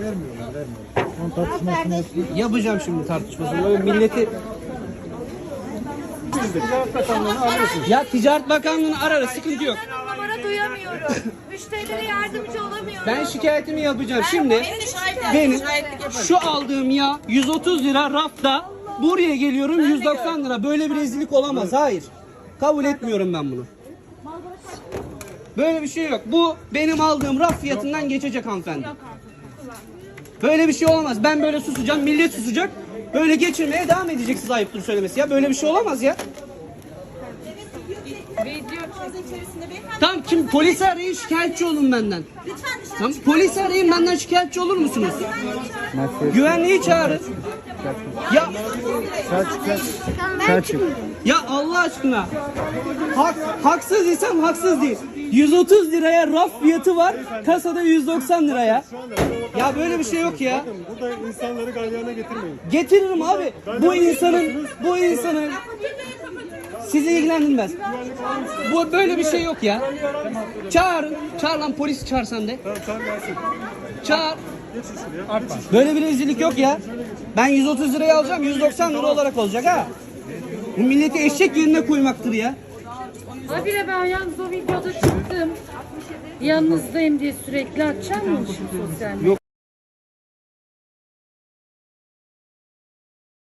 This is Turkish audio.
Vermiyorlar, vermiyorlar. Son tartışmasını. Yapacağım şimdi tartışmasını. Böyle milleti ya Ticaret Bakanlığı'nı ararız sıkıntı yok. Ben numara duyamıyorum. Müşterilere yardımcı olamıyorum. Ben şikayetimi yapacağım. Şimdi benim şu aldığım yağ 130 lira rafta buraya geliyorum 190 lira. Böyle bir rezillik olamaz. Hayır. Kabul etmiyorum ben bunu. Böyle bir şey yok. Bu benim aldığım raf fiyatından geçecek hanımefendi. Böyle bir şey olamaz. Ben böyle susacağım, millet susacak. Böyle geçirmeye devam edeceksiniz ayıptır söylemesi ya. Böyle bir şey olamaz ya. Tamam kim polisi arayın şikayetçi olun benden. Tamam polisi arayın benden şikayetçi olur musunuz? Güvenliği çağırın. Ya Selçuk. ya Allah aşkına. Hak, haksız isem haksız değil. 130 liraya raf fiyatı var. Kasada 190 liraya. Ya böyle bir şey yok ya. Burada insanları galyana getirmeyin. Getiririm abi. Bu insanın bu insanın sizi ilgilendirmez. Bu böyle bir şey yok ya. Çağırın. Çağır lan polisi çağır sen de. Tamam sen gelsin. Çağır. Böyle bir rezillik yok ya. Ben 130 liraya alacağım 190 lira olarak olacak ha. Bu milleti eşek yerine koymaktır ya. Habire ben yalnız o videoda çıktım. Yanınızdayım diye sürekli açacağım mı şimdi sosyal medyada? Yok